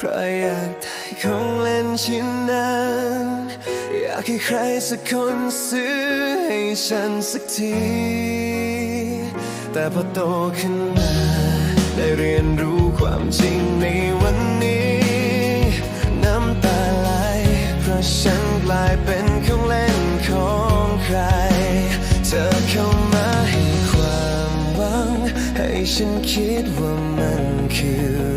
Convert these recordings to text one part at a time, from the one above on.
เพราะอยากได้ของเล่นชิ้นนั้น อยากให้ใครสักคนซื้อให้ฉันสักที แต่พอโตขึ้นมา ได้เรียนรู้ความจริงในวันนี้ น้ำตาไหลเพราะฉันกลายเป็นของเล่นของใคร เธอเข้ามาให้ความหวัง ให้ฉันคิดว่ามันคือ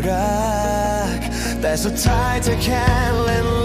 แต่สุดท้ายเธอแค่เล่น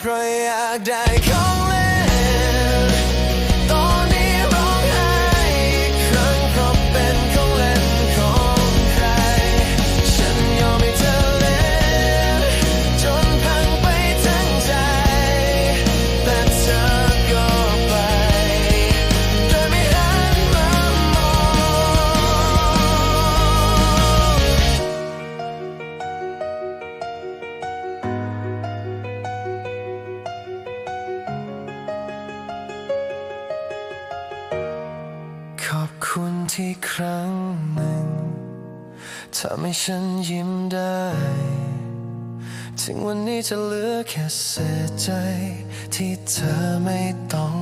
เพราะอยากได้ของ ขอบคุณที่ครั้งหนึ่งทำให้ฉันยิ้มได้ ถึงวันนี้จะเหลือแค่เสียใจที่เธอไม่ต้อง